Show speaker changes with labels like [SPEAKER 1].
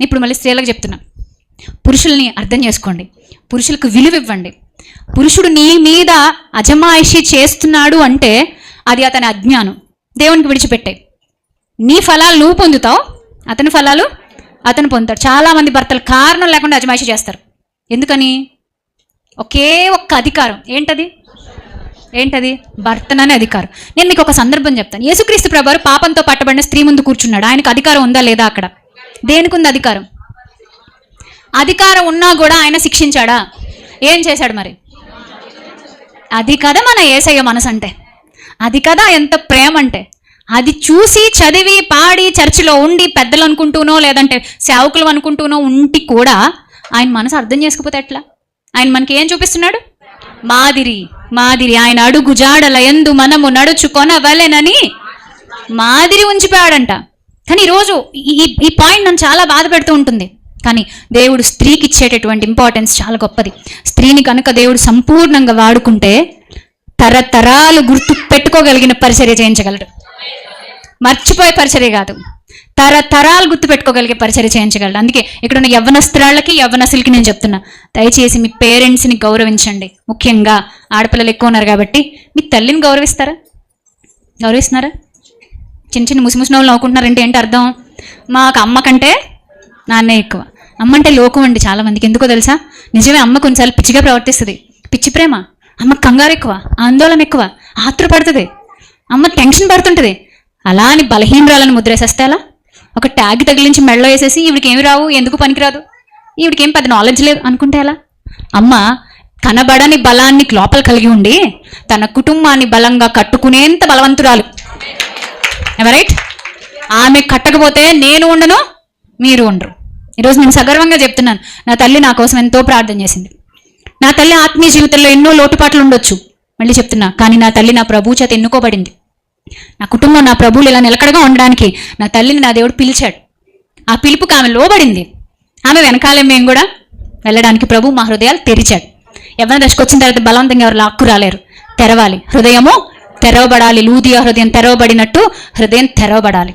[SPEAKER 1] ఇప్పుడు మళ్ళీ స్త్రీలకు చెప్తున్నా. పురుషుల్ని అర్థం చేసుకోండి. పురుషులకు విలువ ఇవ్వండి. పురుషుడు నీ మీద అజమాయిషి చేస్తున్నాడు అంటే అది అతని అజ్ఞానం. దేవునికి విడిచిపెట్టే. నీ ఫలాలు నువ్వు పొందుతావు అతని ఫలాలు అతను పొందుతాడు. చాలామంది భర్తలు కారణం లేకుండా అజమాయిషి చేస్తారు. ఎందుకని? ఒకే ఒక్క అధికారం. ఏంటది? ఏంటది? భర్తననే అధికారం. నేను మీకు ఒక సందర్భం చెప్తాను. యేసుక్రీస్తు ప్రభారు పాపంతో పట్టబడిన స్త్రీ ముందు కూర్చున్నాడు. ఆయనకు అధికారం ఉందా లేదా అక్కడ? దేనికి ఉంది అధికారం? అధికారం ఉన్నా కూడా ఆయన శిక్షించాడా? ఏం చేశాడు మరి? అది కదా మన ఏసయ్య మనసు అంటే అది కదా ఎంత ప్రేమ అంటే అది చూసి చదివి పాడి చర్చిలో ఉండి పెద్దలు అనుకుంటూనో లేదంటే సేవకులు అనుకుంటూనో ఉండి కూడా ఆయన మనసు అర్థం చేసుకుపోతే ఎట్లా? ఆయన మనకి ఏం చూపిస్తున్నాడు? మాదిరి మాదిరి ఆయన అడుగు జాడల ఎందు మనము నడుచుకొనవలెనని మాదిరి ఉంచిపోయాడంట. కానీ ఈరోజు ఈ ఈ పాయింట్ నన్ను చాలా బాధ పెడుతూ ఉంటుంది. కానీ దేవుడు స్త్రీకి ఇచ్చేటటువంటి ఇంపార్టెన్స్ చాలా గొప్పది. స్త్రీని కనుక దేవుడు సంపూర్ణంగా వాడుకుంటే తరతరాలు గుర్తు పెట్టుకోగలిగిన పరిచర్య చేయించగలడు. మర్చిపోయే పరిచర్య కాదు. తరతరాలు గుర్తు పెట్టుకోగలిగే పరిచర్య చేయించగలడు. అందుకే ఇక్కడ ఉన్న యవ్వనస్త్రాలకి యవ్వనసులకి నేను చెప్తున్నా దయచేసి మీ పేరెంట్స్ని గౌరవించండి. ముఖ్యంగా ఆడపిల్లలు ఎక్కువ ఉన్నారు కాబట్టి మీ తల్లిని గౌరవిస్తారా? గౌరవిస్తున్నారా? చిన్న చిన్న ముసి ముసిన వాళ్ళు నవ్వుకుంటున్నారంటే ఏంటి అర్థం? మాకు అమ్మ కంటే నాన్నే ఎక్కువ. అమ్మ అంటే లోకం అండి చాలామందికి. ఎందుకో తెలుసా? నిజమే అమ్మ కొన్నిసార్లు పిచ్చిగా ప్రవర్తిస్తుంది. పిచ్చి ప్రేమ. అమ్మ కంగారు ఎక్కువ ఆందోళన ఎక్కువ ఆతృపడుతుంది అమ్మ టెన్షన్ పడుతుంటుంది. అలా అని బలహీనరాలను ముద్రేసేస్తే అలా ఒక ట్యాగ్ తగిలించి మెడలో వేసేసి ఈవిడికి ఏమి రావు ఎందుకు పనికిరాదు? ఈవిడికి ఏం పెద్ద నాలెడ్జ్ లేదు అనుకుంటే ఎలా? అమ్మ కనబడని బలాన్ని లోపల కలిగి ఉండి తన కుటుంబాన్ని బలంగా కట్టుకునేంత బలవంతురాలు. రైట్ ఆమె కట్టకపోతే నేను ఉండను మీరు ఉండరు. ఈరోజు నేను సగర్వంగా చెప్తున్నాను నా తల్లి నా కోసం ఎంతో ప్రార్థన చేసింది. నా తల్లి ఆత్మీయ జీవితంలో ఎన్నో లోటుపాట్లు ఉండొచ్చు మళ్ళీ చెప్తున్నా కానీ నా తల్లి నా ప్రభు చేత ఎన్నుకోబడింది. నా కుటుంబం నా ప్రభువులు ఇలా నిలకడగా ఉండడానికి నా తల్లిని నా దేవుడు పిలిచాడు. ఆ పిలుపుకి ఆమె లోబడింది. ఆమె వెనకాలే మేము కూడా వెళ్ళడానికి ప్రభు మా హృదయాలు తెరిచాడు. ఎవరి దశకు వచ్చిన తర్వాత బలవంతంగా ఎవరు లాక్కు రాలేరు. తెరవాలి. హృదయము తెరవబడాలి. లూదియా హృదయం తెరవబడినట్టు హృదయం తెరవబడాలి.